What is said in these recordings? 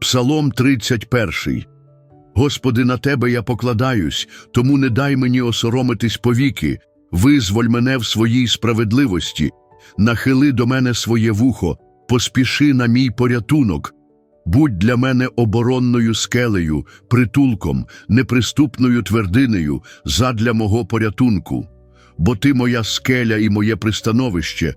Псалом 31. Господи, на Тебе я покладаюсь, тому не дай мені осоромитись повіки, визволь мене в своїй справедливості, нахили до мене своє вухо, поспіши на мій порятунок. Будь для мене оборонною скелею, притулком, неприступною твердинею, задля мого порятунку. Бо ти моя скеля і моє пристановище,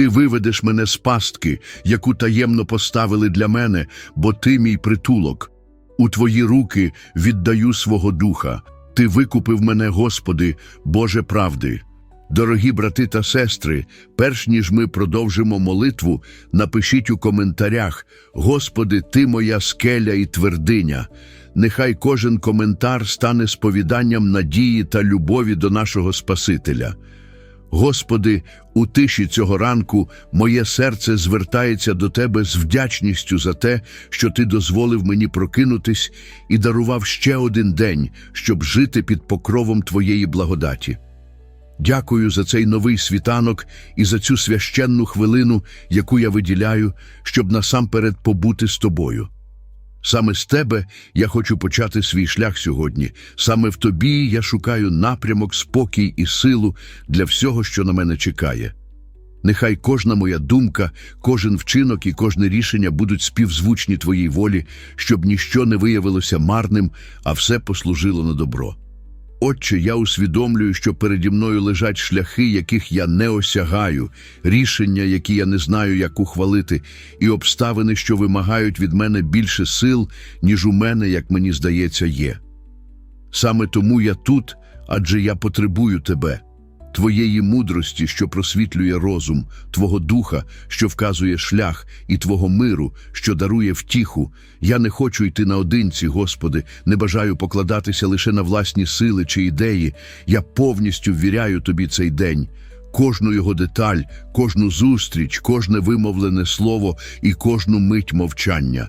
ти виведеш мене з пастки, яку таємно поставили для мене, бо ти мій притулок. У твої руки віддаю свого духа. Ти викупив мене, Господи, Боже правди. Дорогі брати та сестри, перш ніж ми продовжимо молитву, напишіть у коментарях: Господи, Ти моя скеля і твердиня. Нехай кожен коментар стане сповіданням надії та любові до нашого Спасителя. Господи, у тиші цього ранку моє серце звертається до Тебе з вдячністю за те, що Ти дозволив мені прокинутись і дарував ще один день, щоб жити під покровом Твоєї благодаті. Дякую за цей новий світанок і за цю священну хвилину, яку я виділяю, щоб насамперед побути з тобою. Саме з тебе я хочу почати свій шлях сьогодні. Саме в тобі я шукаю напрямок, спокій і силу для всього, що на мене чекає. Нехай кожна моя думка, кожен вчинок і кожне рішення будуть співзвучні твоїй волі, щоб ніщо не виявилося марним, а все послужило на добро. Отче, я усвідомлюю, що переді мною лежать шляхи, яких я не осягаю, рішення, які я не знаю, як ухвалити, і обставини, що вимагають від мене більше сил, ніж у мене, як мені здається, є. Саме тому я тут, адже я потребую тебе, твоєї мудрості, що просвітлює розум, Твого духа, що вказує шлях, і Твого миру, що дарує втіху. Я не хочу йти наодинці, Господи, не бажаю покладатися лише на власні сили чи ідеї. Я повністю ввіряю Тобі цей день. Кожну його деталь, кожну зустріч, кожне вимовлене слово і кожну мить мовчання.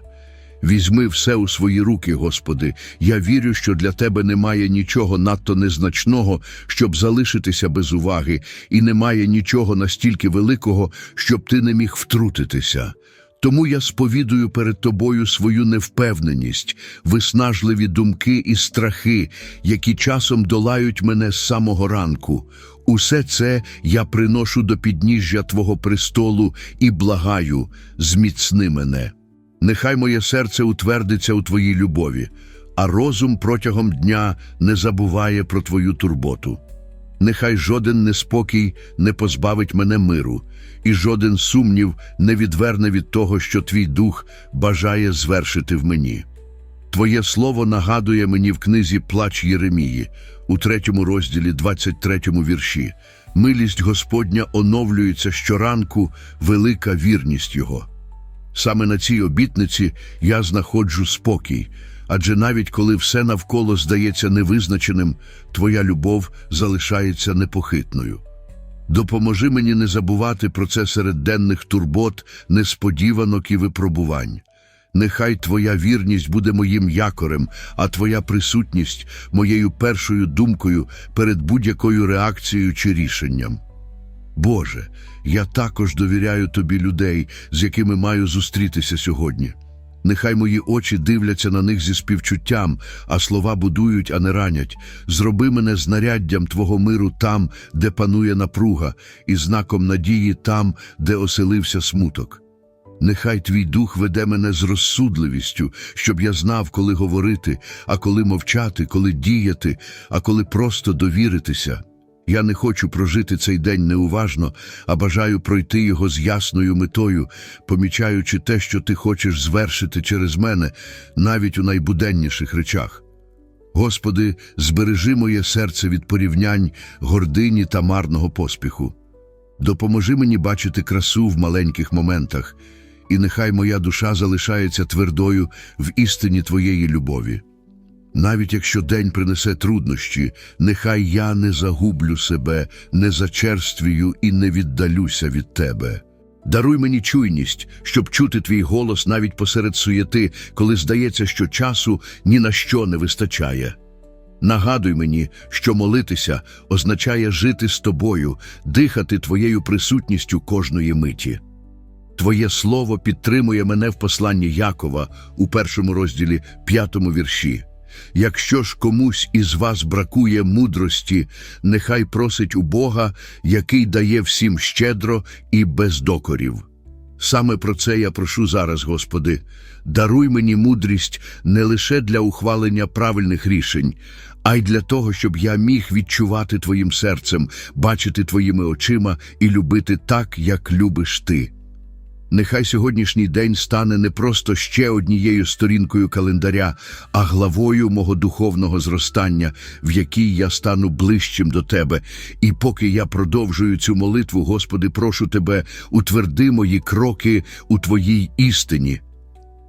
Візьми все у свої руки, Господи. Я вірю, що для Тебе немає нічого надто незначного, щоб залишитися без уваги, і немає нічого настільки великого, щоб ти не міг втрутитися. Тому я сповідую перед тобою свою невпевненість, виснажливі думки і страхи, які часом долають мене з самого ранку. Усе це я приношу до підніжжя Твого престолу і благаю, зміцни мене. Нехай моє серце утвердиться у Твоїй любові, а розум протягом дня не забуває про Твою турботу. Нехай жоден неспокій не позбавить мене миру, і жоден сумнів не відверне від того, що твій дух бажає звершити в мені. Твоє слово нагадує мені в книзі Плач Єремії у третьому розділі, 23 вірші. Милість Господня оновлюється щоранку, велика вірність Його. Саме на цій обітниці я знаходжу спокій, адже навіть коли все навколо здається невизначеним, твоя любов залишається непохитною. Допоможи мені не забувати про це серед денних турбот, несподіванок і випробувань. Нехай Твоя вірність буде моїм якорем, а Твоя присутність моєю першою думкою перед будь-якою реакцією чи рішенням. Боже, я також довіряю Тобі людей, з якими маю зустрітися сьогодні. Нехай мої очі дивляться на них зі співчуттям, а слова будують, а не ранять. Зроби мене знаряддям Твого миру там, де панує напруга, і знаком надії там, де оселився смуток. Нехай твій дух веде мене з розсудливістю, щоб я знав, коли говорити, а коли мовчати, коли діяти, а коли просто довіритися. Я не хочу прожити цей день неуважно, а бажаю пройти його з ясною метою, помічаючи те, що ти хочеш звершити через мене, навіть у найбуденніших речах. Господи, збережи моє серце від порівнянь, гордині та марного поспіху. Допоможи мені бачити красу в маленьких моментах, і нехай моя душа залишається твердою в істині Твоєї любові. Навіть якщо день принесе труднощі, нехай я не загублю себе, не зачерствію і не віддалюся від тебе. Даруй мені чуйність, щоб чути твій голос навіть посеред суєти, коли здається, що часу ні на що не вистачає. Нагадуй мені, що молитися означає жити з тобою, дихати твоєю присутністю кожної миті. Твоє слово підтримує мене в посланні Якова у першому розділі п'ятому вірші. Якщо ж комусь із вас бракує мудрості, нехай просить у Бога, який дає всім щедро і без докорів. Саме про це я прошу зараз, Господи. Даруй мені мудрість не лише для ухвалення правильних рішень, а й для того, щоб я міг відчувати Твоїм серцем, бачити Твоїми очима і любити так, як любиш Ти. Нехай сьогоднішній день стане не просто ще однією сторінкою календаря, а главою мого духовного зростання, в якій я стану ближчим до Тебе. І поки я продовжую цю молитву, Господи, прошу Тебе, утверди мої кроки у Твоїй істині.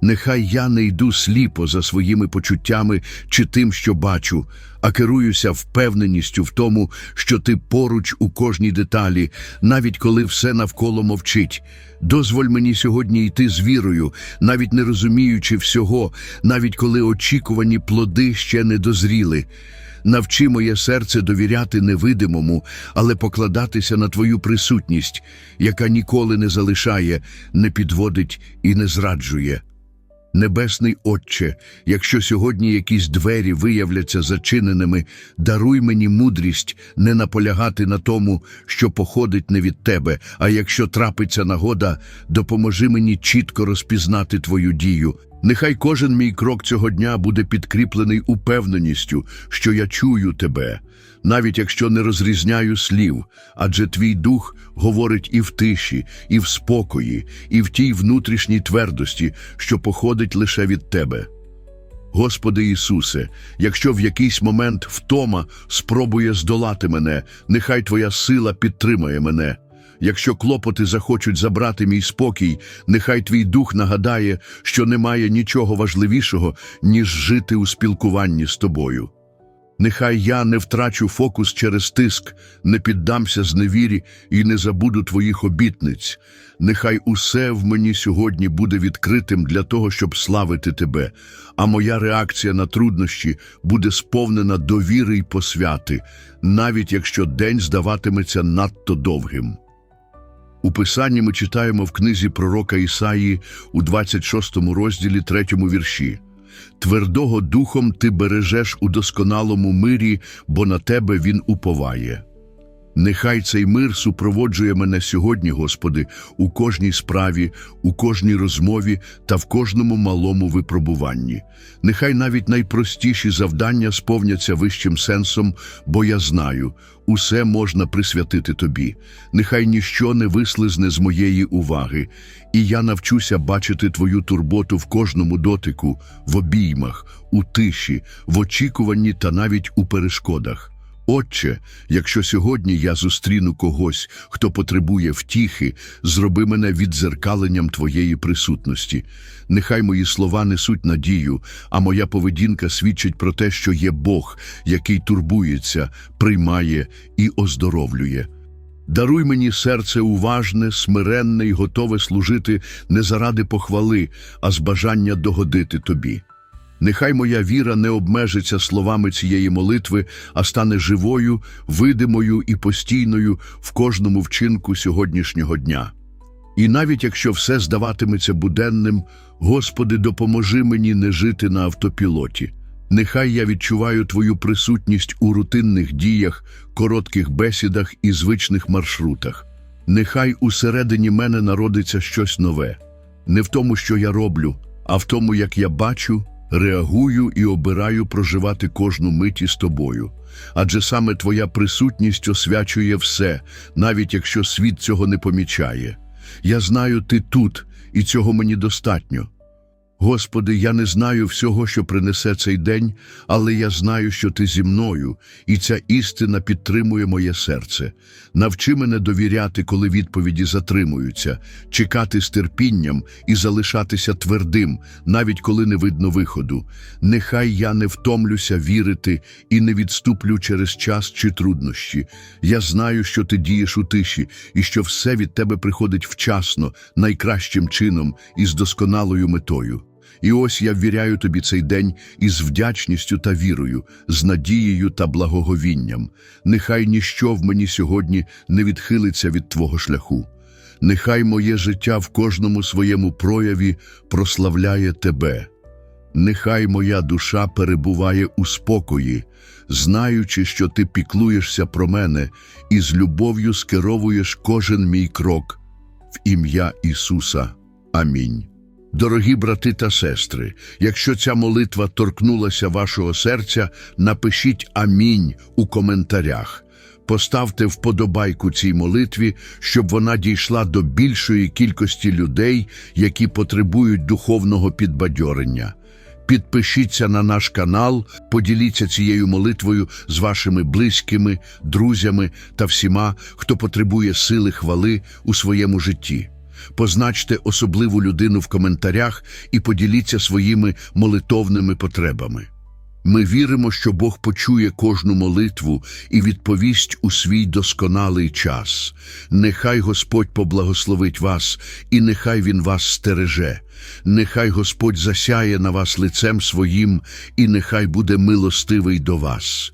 Нехай я не йду сліпо за своїми почуттями чи тим, що бачу, а керуюся впевненістю в тому, що ти поруч у кожній деталі, навіть коли все навколо мовчить. Дозволь мені сьогодні йти з вірою, навіть не розуміючи всього, навіть коли очікувані плоди ще не дозріли. Навчи моє серце довіряти невидимому, але покладатися на твою присутність, яка ніколи не залишає, не підводить і не зраджує. Небесний Отче, якщо сьогодні якісь двері виявляться зачиненими, даруй мені мудрість не наполягати на тому, що походить не від Тебе, а якщо трапиться нагода, допоможи мені чітко розпізнати Твою дію. Нехай кожен мій крок цього дня буде підкріплений упевненістю, що я чую Тебе, навіть якщо не розрізняю слів, адже Твій дух говорить і в тиші, і в спокої, і в тій внутрішній твердості, що походить лише від Тебе. Господи Ісусе, якщо в якийсь момент втома спробує здолати мене, нехай Твоя сила підтримає мене. Якщо клопоти захочуть забрати мій спокій, нехай твій дух нагадає, що немає нічого важливішого, ніж жити у спілкуванні з тобою. Нехай я не втрачу фокус через тиск, не піддамся зневірі і не забуду твоїх обітниць. Нехай усе в мені сьогодні буде відкритим для того, щоб славити тебе, а моя реакція на труднощі буде сповнена довіри й посвяти, навіть якщо день здаватиметься надто довгим. У Писанні ми читаємо в книзі пророка Ісаї у 26 розділі 3 вірші. Твердого духом ти бережеш у досконалому мирі, бо на тебе він уповає. Нехай цей мир супроводжує мене сьогодні, Господи, у кожній справі, у кожній розмові та в кожному малому випробуванні. Нехай навіть найпростіші завдання сповняться вищим сенсом, бо я знаю, усе можна присвятити Тобі. Нехай ніщо не вислизне з моєї уваги, і я навчуся бачити Твою турботу в кожному дотику, в обіймах, у тиші, в очікуванні та навіть у перешкодах. Отче, якщо сьогодні я зустріну когось, хто потребує втіхи, зроби мене віддзеркаленням Твоєї присутності. Нехай мої слова несуть надію, а моя поведінка свідчить про те, що є Бог, який турбується, приймає і оздоровлює. Даруй мені серце уважне, смиренне і готове служити не заради похвали, а з бажання догодити Тобі. Нехай моя віра не обмежиться словами цієї молитви, а стане живою, видимою і постійною в кожному вчинку сьогоднішнього дня. І навіть якщо все здаватиметься буденним, Господи, допоможи мені не жити на автопілоті. Нехай я відчуваю Твою присутність у рутинних діях, коротких бесідах і звичних маршрутах. Нехай усередині мене народиться щось нове, не в тому, що я роблю, а в тому, як я бачу, реагую і обираю проживати кожну мить із тобою. Адже саме Твоя присутність освячує все, навіть якщо світ цього не помічає. Я знаю, ти тут, і цього мені достатньо. Господи, я не знаю всього, що принесе цей день, але я знаю, що Ти зі мною, і ця істина підтримує моє серце. Навчи мене довіряти, коли відповіді затримуються, чекати з терпінням і залишатися твердим, навіть коли не видно виходу. Нехай я не втомлюся вірити і не відступлю через час чи труднощі. Я знаю, що ти дієш у тиші, і що все від тебе приходить вчасно, найкращим чином і з досконалою метою. І ось я ввіряю тобі цей день із вдячністю та вірою, з надією та благоговінням. Нехай ніщо в мені сьогодні не відхилиться від Твого шляху. Нехай моє життя в кожному своєму прояві прославляє Тебе. Нехай моя душа перебуває у спокої, знаючи, що Ти піклуєшся про мене і з любов'ю скеровуєш кожен мій крок в ім'я Ісуса. Амінь. Дорогі брати та сестри, якщо ця молитва торкнулася вашого серця, напишіть Амінь у коментарях. Поставте вподобайку цій молитві, щоб вона дійшла до більшої кількості людей, які потребують духовного підбадьорення. Підпишіться на наш канал, поділіться цією молитвою з вашими близькими, друзями та всіма, хто потребує сили хвали у своєму житті. Позначте особливу людину в коментарях і поділіться своїми молитовними потребами. Ми віримо, що Бог почує кожну молитву і відповість у свій досконалий час. Нехай Господь поблагословить вас, і нехай Він вас стереже. Нехай Господь засяє на вас лицем своїм, і нехай буде милостивий до вас.